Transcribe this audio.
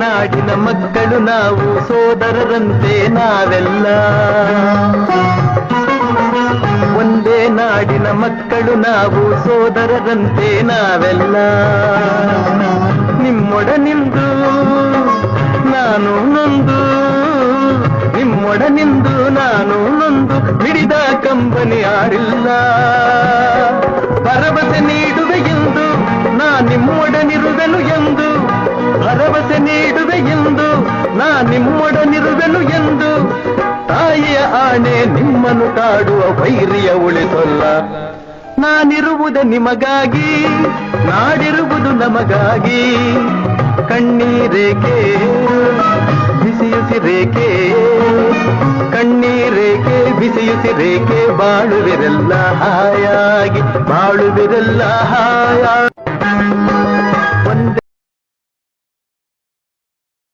ನಾಡಿನ ಮಕ್ಕಳು ನಾವು ಸೋದರರಂತೆ ನಾವೆಲ್ಲ. ಒಂದೇ ನಾಡಿನ ಮಕ್ಕಳು ನಾವು ಸೋದರರಂತೆ ನಾವೆಲ್ಲ. ನಿಮ್ಮೊಡನಿಂದು ನಾನು ನೊಂದು. ನಿಮ್ಮೊಡನಿಂದು ನಾನು ನೊಂದು. ಬಿಡಿದ ಕಂಬನಿ ಯಾರಿಲ್ಲ. ನಿಮ್ಮನ್ನು ಕಾಡುವ ವೈರಿಯ ಉಳಿಸೊಲ್ಲ ನಾನಿರುವುದು ನಿಮಗಾಗಿ, ನಾಡಿರುವುದು ನಮಗಾಗಿ. ಕಣ್ಣೀರೇಕೆ ಬಿಸಿಯುಸಿರೇಕೆ ಕಣ್ಣೀರೇಕೆ ಬಿಸಿಯುಸಿರೇಕೆ ಬಾಳುವಿರೆಲ್ಲ ಹಾಯಾಗಿ ಬಾಳುವಿರೆಲ್ಲ ಹಾಯಾಗಿ.